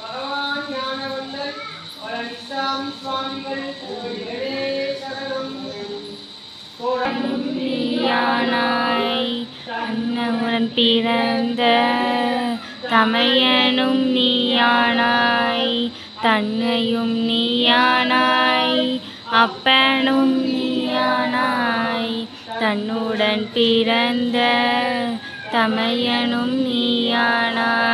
பகவான் ஞானவந்தர் பழனிசாமி சுவாமிகள் கோடிகளே சரணம். கோடலும் அன்னமுடன் பிறந்த தமையனும் நீயானாய் தன்னையும் நீயானாய் அப்பனும் நீயானாய் தன்னுடன் பிறந்த தமையனும் நீயானாய்.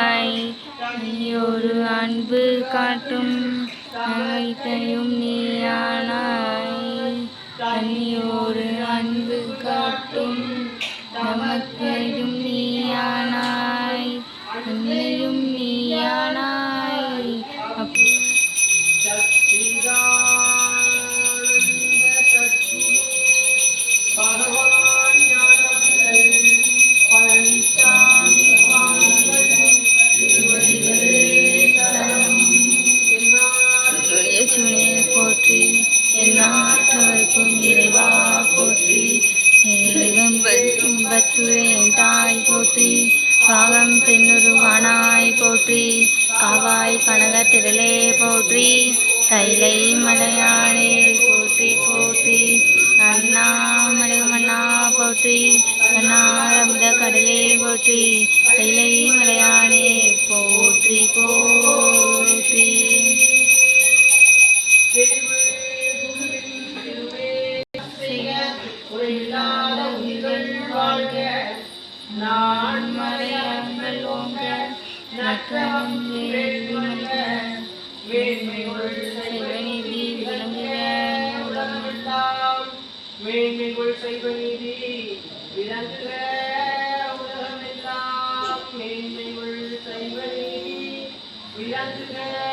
ஒரு அன்பு காட்டும் அனைத்தையும் நீயானாய் தன்னியோரு அன்பு காட்டும் நமக்கையும் நீயானாய் என்னையும் நீயானாய் பாகம் பெண்ணுருவானாய் போற்றி காவாய் கனக திரளே போற்றி கைலை மலையானே போற்றி போற்றி. அண்ணாமலை மன்னா போற்றி அண்ணாரமுத கடலே போற்றி கைலை மலையானே போ நற்றவம் வேள்வி மல்க மேன்மைகள் செய்வநீதி விளங்குக உலகமெல்லாம் மேன்மைகள் விளங்குக உலகமெல்லாம் மேன்மைகள் செய்வ விளங்குக